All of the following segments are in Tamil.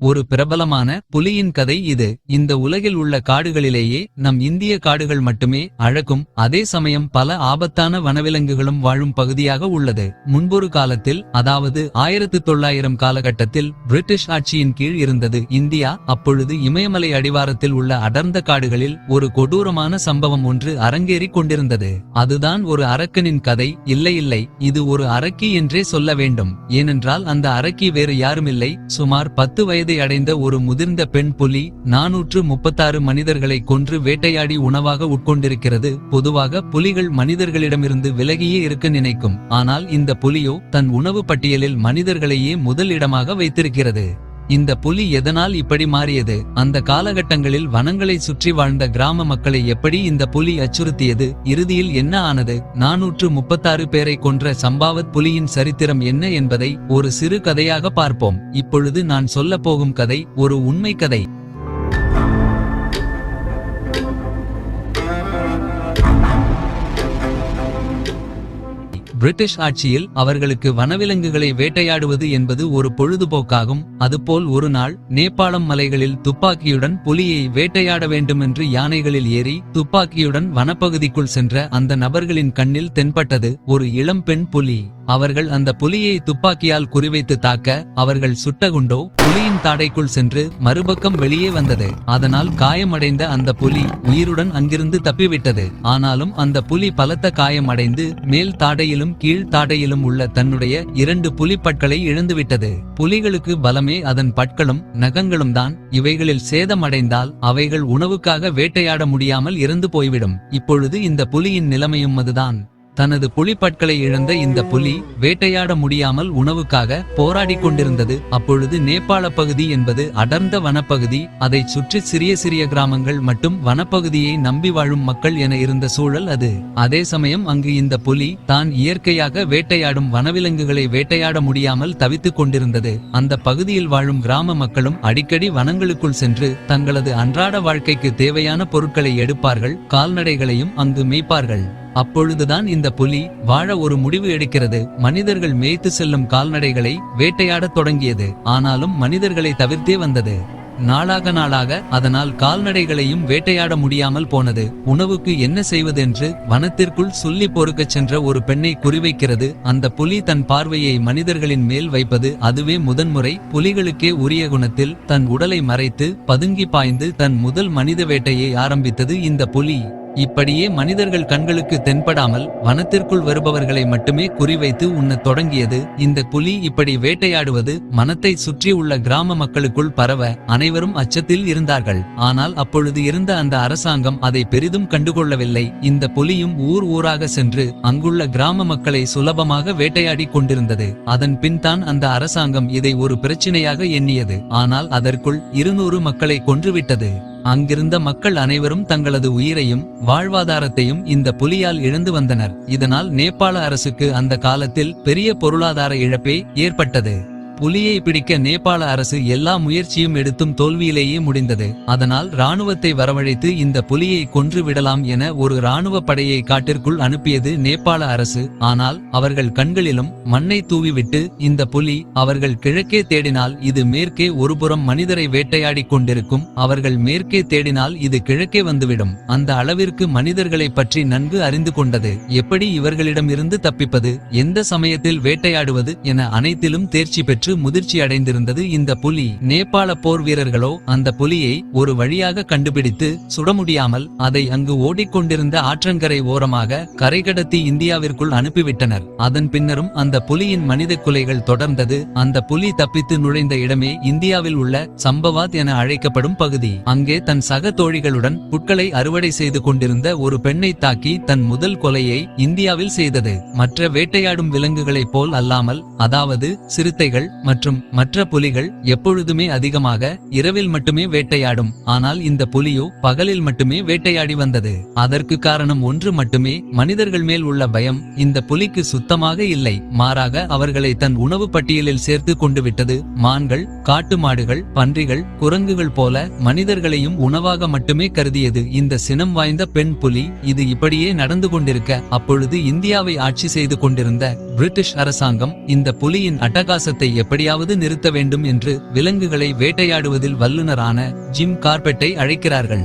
ஒரு பிரபலமான புலியின் கதை இது. இந்த உலகில் உள்ள காடுகளிலேயே நம் இந்திய காடுகள் மட்டுமே அழகும் அதே சமயம் பல ஆபத்தான வனவிலங்குகளும் வாழும் பகுதியாக உள்ளது. முன்பொரு காலத்தில் அதாவது ஆயிரத்து தொள்ளாயிரம் காலகட்டத்தில் பிரிட்டிஷ் ஆட்சியின் கீழ் இருந்தது இந்தியா. அப்பொழுது இமயமலை அடிவாரத்தில் உள்ள அடர்ந்த காடுகளில் ஒரு கொடூரமான சம்பவம் ஒன்று அரங்கேறி கொண்டிருந்தது. அதுதான் ஒரு அரக்கனின் கதை. இல்லை இல்லை இது ஒரு அரக்கி என்றே சொல்ல வேண்டும். ஏனென்றால் அந்த அரக்கி வேறு யாருமில்லை. சுமார் பத்து வயது அடைந்த ஒரு முதிர்ந்த பெண் புலி நாநூற்று முப்பத்தாறு மனிதர்களை கொன்று வேட்டையாடி உணவாக உட்கொண்டிருக்கிறது. பொதுவாக புலிகள் மனிதர்களிடமிருந்து விலகியே இருக்க நினைக்கும். ஆனால் இந்த புலியோ தன் உணவு பட்டியலில் மனிதர்களையே முதல் இடமாக வைத்திருக்கிறது. இந்த புலி எதனால் இப்படி மாறியது? அந்த காலகட்டங்களில் வனங்களை சுற்றி வாழ்ந்த கிராம மக்களை எப்படி இந்த புலி அச்சுறுத்தியது? இறுதியில் என்ன ஆனது? நாநூற்று முப்பத்தாறு பேரை கொன்ற சம்பாவத் புலியின் சரித்திரம் என்ன என்பதை ஒரு சிறு கதையாக பார்ப்போம். இப்பொழுது நான் சொல்ல போகும் கதை ஒரு உண்மை கதை. பிரிட்டிஷ் ஆட்சியில் அவர்களுக்கு வனவிலங்குகளை வேட்டையாடுவது என்பது ஒரு பொழுதுபோக்காகும். அதுபோல் ஒரு நாள் நேபாளம் மலைகளில் துப்பாக்கியுடன் புலியை வேட்டையாட வேண்டுமென்று யானைகளில் ஏறி துப்பாக்கியுடன் வனப்பகுதிக்குள் சென்ற அந்த நபர்களின் கண்ணில் தென்பட்டது ஒரு இளம் பெண் புலி. அவர்கள் அந்த புலியை துப்பாக்கியால் குறிவைத்து தாக்க அவர்கள் சுட்டகுண்டோ புலியின் தாடைக்குள் சென்று மறுபக்கம் வெளியே வந்தது. அதனால் காயமடைந்த அந்த புலி உயிருடன் அங்கிருந்து தப்பிவிட்டது. ஆனாலும் அந்த புலி பலத்த காயமடைந்து மேல் தாடையிலும் கீழ் தாடையிலும் உள்ள தன்னுடைய இரண்டு புலி பற்களை இழந்துவிட்டது. புலிகளுக்கு பலமே அதன் பற்களும் நகங்களும் தான். இவைகளில் சேதமடைந்தால் அவைகள் உணவுக்காக வேட்டையாட முடியாமல் இறந்து போய்விடும். இப்பொழுது இந்த புலியின் நிலைமையும் அதுதான். தனது புலிப்பற்களை இழந்த இந்த புலி வேட்டையாட முடியாமல் உணவுக்காக போராடிக் கொண்டிருந்தது. அப்பொழுது நேபாள பகுதி என்பது அடர்ந்த வனப்பகுதி. அதைச் சுற்றி சிறிய சிறிய கிராமங்கள் மட்டும் வனப்பகுதியை நம்பி வாழும் மக்கள் என இருந்த சூழல் அது. அதே சமயம் அங்கு இந்த புலி தான் இயற்கையாக வேட்டையாடும் வனவிலங்குகளை வேட்டையாட முடியாமல் தவித்துக் கொண்டிருந்தது. அந்த பகுதியில் வாழும் கிராம மக்களும் அடிக்கடி வனங்களுக்குள் சென்று தங்களது அன்றாட வாழ்க்கைக்கு தேவையான பொருட்களை எடுப்பார்கள். கால்நடைகளையும் அங்கு மேய்ப்பார்கள். அப்பொழுதுதான் இந்த புலி வாழ ஒரு முடிவு எடுக்கிறது. மனிதர்கள் மேய்த்து செல்லும் கால்நடைகளை வேட்டையாடத் தொடங்கியது. ஆனாலும் மனிதர்களை தவிர்த்தே வந்தது. நாளாக நாளாக அதனால் கால்நடைகளையும் வேட்டையாட முடியாமல் போனது. உணவுக்கு என்ன செய்வதென்று வனத்திற்குள் சொல்லி பொறுக்கச் சென்ற ஒரு பெண்ணை குறிவைக்கிறது. அந்த புலி தன் பார்வையை மனிதர்களின் மேல் வைப்பது அதுவே முதன்முறை புலிகளுக்கே உரிய குணத்தில் தன் உடலை மறைத்து பதுங்கி பாய்ந்து தன் முதல் மனித வேட்டையை ஆரம்பித்தது இந்த புலி. இப்படியே மனிதர்கள் கண்களுக்கு தென்படாமல் வனத்திற்குள் வருபவர்களை மட்டுமே குறிவைத்து உண்ணத் தொடங்கியது. இந்த புலி இப்படி வேட்டையாடுவது மனத்தை சுற்றியுள்ள கிராம மக்களுக்குள் பரவ அனைவரும் அச்சத்தில் இருந்தார்கள். ஆனால் அப்பொழுது இருந்த அந்த அரசாங்கம் அதை பெரிதும் கண்டுகொள்ளவில்லை. இந்த புலியும் ஊர் ஊராக சென்று அங்குள்ள கிராம மக்களை சுலபமாக வேட்டையாடி கொண்டிருந்தது. அதன் பின் தான் அந்த அரசாங்கம் இதை ஒரு பிரச்சினையாக எண்ணியது. ஆனால் அதற்குள் இருநூறு மக்களை கொன்றுவிட்டது. அங்கிருந்த மக்கள் அனைவரும் தங்களது உயிரையும் வாழ்வாதாரத்தையும் இந்த புலியால் இழந்து வந்தனர். இதனால் நேபாள அரசுக்கு அந்த காலத்தில் பெரிய பொருளாதார இழப்பே ஏற்பட்டது. புலியை பிடிக்க நேபாள அரசு எல்லா முயற்சியும் எடுத்தும் தோல்வியிலேயே முடிந்தது. அதனால் ராணுவத்தை வரவழைத்து இந்த புலியை கொன்று விடலாம் என ஒரு ராணுவ படையை காட்டிற்குள் அனுப்பியது நேபாள அரசு. ஆனால் அவர்கள் கண்களிலும் மண்ணை தூவிவிட்டு இந்த புலி அவர்கள் கிழக்கே தேடினால் இது மேற்கே ஒருபுறம் மனிதரை வேட்டையாடி கொண்டிருக்கும். அவர்கள் மேற்கே தேடினால் இது கிழக்கே வந்துவிடும். அந்த அளவிற்கு மனிதர்களை பற்றி நன்கு அறிந்து கொண்டது. எப்படி இவர்களிடமிருந்து தப்பிப்பது? எந்த சமயத்தில் வேட்டையாடுவது? என அனைத்திலும் தேர்ச்சி பெற்று பெற்று முதிர்ச்சி அடைந்திருந்தது இந்த புலி. நேபாள போர் வீரர்களோ அந்த புலியை ஒரு வழியாக கண்டுபிடித்து சுட முடியாமல் அதை அங்கு ஓடிக்கொண்டிருந்த ஆற்றங்கரை ஓரமாக கரை கடத்தி இந்தியாவிற்குள் அனுப்பிவிட்டனர். அதன் பின்னரும் அந்த புலியின் மனித குலைகள் தொடர்ந்தது. அந்த புலி தப்பித்து நுழைந்த இடமே இந்தியாவில் உள்ள சம்பவாத் என அழைக்கப்படும் பகுதி. அங்கே தன் சக தோழிகளுடன் புட்களை அறுவடை செய்து கொண்டிருந்த ஒரு பெண்ணை தாக்கி தன் முதல் கொலையை இந்தியாவில் செய்தது. மற்ற வேட்டையாடும் விலங்குகளைப் போல் அல்லாமல் அதாவது சிறுத்தைகள் மற்றும் மற்ற புலிகள் எப்பொழுதுமே அதிகமாக இரவில் மட்டுமே வேட்டையாடும். ஆனால் இந்த புலியோ பகலில் மட்டுமே வேட்டையாடி வந்தது. அதற்கு காரணம் ஒன்று மட்டுமே மனிதர்கள் மேல் உள்ள பயம். இந்த புலிக்கு சுத்தமாக இல்லை. மாறாக அவர்களை தன் உணவு பட்டியலில் சேர்த்து கொண்டு விட்டது. மான்கள் காட்டு மாடுகள் பன்றிகள் குரங்குகள் போல மனிதர்களையும் உணவாக மட்டுமே கருதியது. இந்த சினம் வாய்ந்த பெண் புலி இது இப்படியே நடந்து கொண்டிருக்க அப்பொழுது இந்தியாவை ஆட்சி செய்து கொண்டிருந்த பிரிட்டிஷ் அரசாங்கம் இந்த புலியின் அட்டகாசத்தை எப்படி எப்படியாவது நிறுத்த வேண்டும் என்று விலங்குகளை வேட்டையாடுவதில் வல்லுனரான ஜிம் கார்பெட்டை அழைக்கிறார்கள்.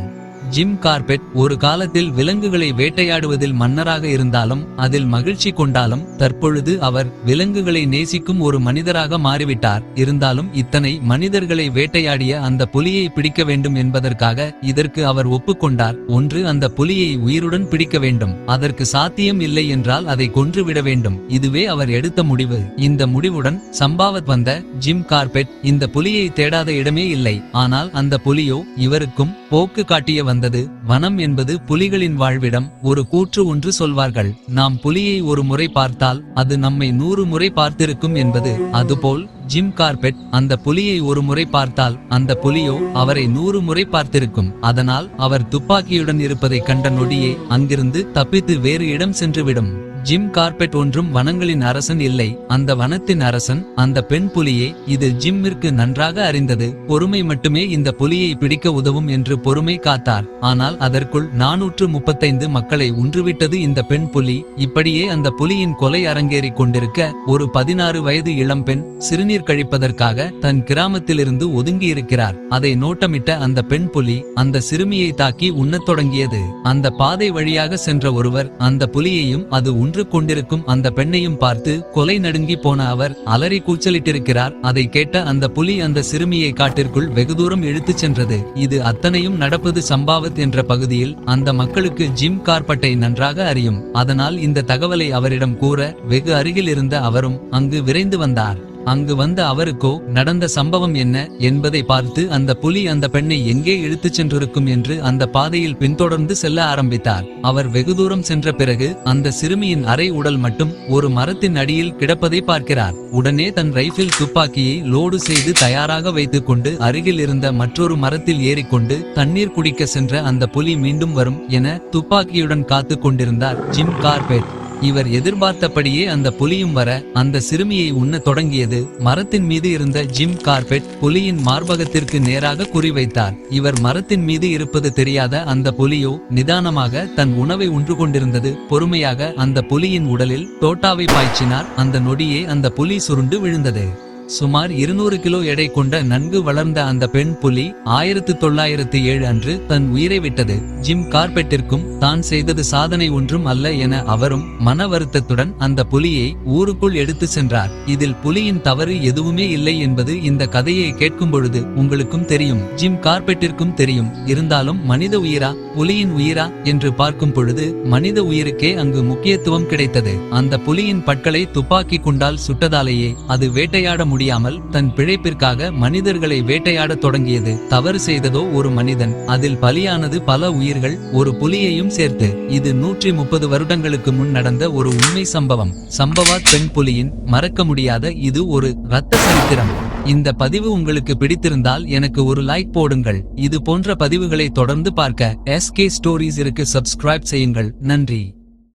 ஜிம் கார்பெட் ஒரு காலத்தில் விலங்குகளை வேட்டையாடுவதில் மன்னராக இருந்தாலும் அதில் மகிழ்ச்சி கொண்டாலும் தற்பொழுது அவர் விலங்குகளை நேசிக்கும் ஒரு மனிதராக மாறிவிட்டார். இருந்தாலும் இத்தனை மனிதர்களை வேட்டையாடிய அந்த புலியை பிடிக்க வேண்டும் என்பதற்காக இதற்கு அவர் ஒப்புக்கொண்டார். ஒன்று அந்த புலியை உயிருடன் பிடிக்க வேண்டும். அதற்கு சாத்தியம் இல்லை என்றால் அதை கொன்றுவிட வேண்டும். இதுவே அவர் எடுத்த முடிவு. இந்த முடிவுடன் சம்பாவத் வந்த ஜிம் கார்பெட் இந்த புலியை தேடாத இடமே இல்லை. ஆனால் அந்த புலியோ இவருக்கும் போக்கு காட்டிய வந்த வந்தது வனம் என்பது புலிகளின் வாழ்விடம் ஒரு கூற்று ஒன்று சொல்வார்கள். நாம் புலியை ஒரு முறை பார்த்தால் அது நம்மை நூறு முறை பார்த்திருக்கும் என்பது. அதுபோல் ஜிம் கார்பெட் அந்த புலியை ஒரு முறை பார்த்தால் அந்த புலியோ அவரை நூறு முறை பார்த்திருக்கும். அதனால் அவர் துப்பாக்கியுடன் இருப்பதை கண்ட நொடியே அங்கிருந்து தப்பித்து வேறு இடம் சென்றுவிடும். ஜிம் கார்பெட் ஒன்றும் வனங்களின் அரசன் இல்லை. அந்த வனத்தின் அரசன் அந்த பெண் புலியே இது ஜிம்மிற்கு நன்றாக அறிந்தது. பொறுமை மட்டுமே இந்த புலியை பிடிக்க உதவும் என்று பொறுமை காத்தார். ஆனால் அதற்குள் நாநூற்று முப்பத்தைந்து மக்களை உன்றுவிட்டது இந்த பெண் புலி. இப்படியே அந்த புலியின் கொலை அரங்கேறி கொண்டிருக்க ஒரு பதினாறு வயது இளம்பெண் சிறுநீர் கழிப்பதற்காக தன் கிராமத்திலிருந்து ஒதுங்கி இருக்கிறார் அதை நோட்டமிட்ட அந்த பெண் புலி அந்த சிறுமியை தாக்கி உண்ணத் தொடங்கியது. அந்த பாதை வழியாக சென்ற ஒருவர் அந்த புலியையும் அது உண் நின்று கொண்டிருக்கும் அந்த பெண்ணையும் பார்த்து கொலை நடுங்கி போன அவர் அலறி கூச்சலிட்டிருக்கிறார். அதை கேட்ட அந்த புலி அந்த சிறுமியை காட்டிற்குள் வெகு தூரம் இழுத்துச் சென்றது. இது அத்தனையும் நடப்பது சம்பாவத் என்ற பகுதியில் அந்த மக்களுக்கு ஜிம் கார்பட்டை நன்றாக அறியும். அதனால் இந்த தகவலை அவரிடம் கூற வெகு அருகில் இருந்த அவரும் அங்கு விரைந்து வந்தார். அங்கு வந்த அவருக்கோ நடந்த சம்பவம் என்ன என்பதை பார்த்து அந்த புலி அந்த பெண்ணை எங்கே இழுத்துச் சென்றிருக்கும் என்று அந்த பாதையில் பின்தொடர்ந்து செல்ல ஆரம்பித்தார். அவர் வெகு தூரம் சென்ற பிறகு அந்த சிறுமியின் அரை உடல் மட்டும் ஒரு மரத்தின் அடியில் கிடப்பதை பார்க்கிறார். உடனே தன் ரைபிள் துப்பாக்கியை லோடு செய்து தயாராக வைத்துக் கொண்டு அருகில் இருந்த மற்றொரு மரத்தில் ஏறிக்கொண்டு தண்ணீர் குடிக்க சென்ற அந்த புலி மீண்டும் வரும் என துப்பாக்கியுடன் காத்து கொண்டிருந்தார். Jim Corbett. இவர் எதிர்பார்த்தபடியே அந்த புலியும் வர அந்த சிறுமியை உண்ண தொடங்கியது. மரத்தின் மீது இருந்த ஜிம் கார்பெட் புலியின் மார்பகத்திற்கு நேராக குறிவைத்தார். இவர் மரத்தின் மீது இருப்பது தெரியாத அந்த புலியோ நிதானமாக தன் உணவை உண்டு கொண்டிருந்தது. பொறுமையாக அந்த புலியின் உடலில் தோட்டாவை பாய்ச்சினார். அந்த நொடியே அந்த புலி சுருண்டு விழுந்தது. சுமார் இருநூறு கிலோ எடை கொண்ட நன்கு வளர்ந்த அந்த பெண் புலி ஆயிரத்து தொள்ளாயிரத்து ஏழு அன்று தன் உயிரை விட்டது. ஜிம் கார்பெட்டிற்கும் தான் செய்தது சாதனை ஒன்றும் அல்ல என அவரும் மன வருத்தத்துடன் அந்த புலியை ஊருக்குள் எடுத்து சென்றார். இதில் புலியின் தவறு எதுவுமே இல்லை என்பது இந்த கதையை கேட்கும் பொழுது உங்களுக்கும் தெரியும். ஜிம் கார்பெட்டிற்கும் தெரியும். இருந்தாலும் மனித உயிரா புலியின் உயிரா என்று பார்க்கும் பொழுது மனித உயிருக்கே அங்கு முக்கியத்துவம் கிடைத்தது. அந்த புலியின் பற்களை துப்பாக்கி குண்டால் சுட்டதாலேயே அது வேட்டையாட முடியும். முடியாமல் தன் பிழைப்பிற்காக மனிதர்களை வேட்டையாடத் தொடங்கியது. தவறு செய்ததோ ஒரு மனிதன். அதில் பலியானது பல உயிர்கள் ஒரு புலியையும் சேர்த்து. இது நூற்றி முப்பது வருடங்களுக்கு முன் நடந்த ஒரு உண்மை சம்பவம். சம்பவா பெண் புலியின் மறக்க முடியாத இது ஒரு இரத்த சரித்திரம். இந்த பதிவு உங்களுக்கு பிடித்திருந்தால் எனக்கு ஒரு லைக் போடுங்கள். இது போன்ற பதிவுகளை தொடர்ந்து பார்க்க எஸ்கே ஸ்டோரிஸ் சப்ஸ்கிரைப் செய்யுங்கள். நன்றி.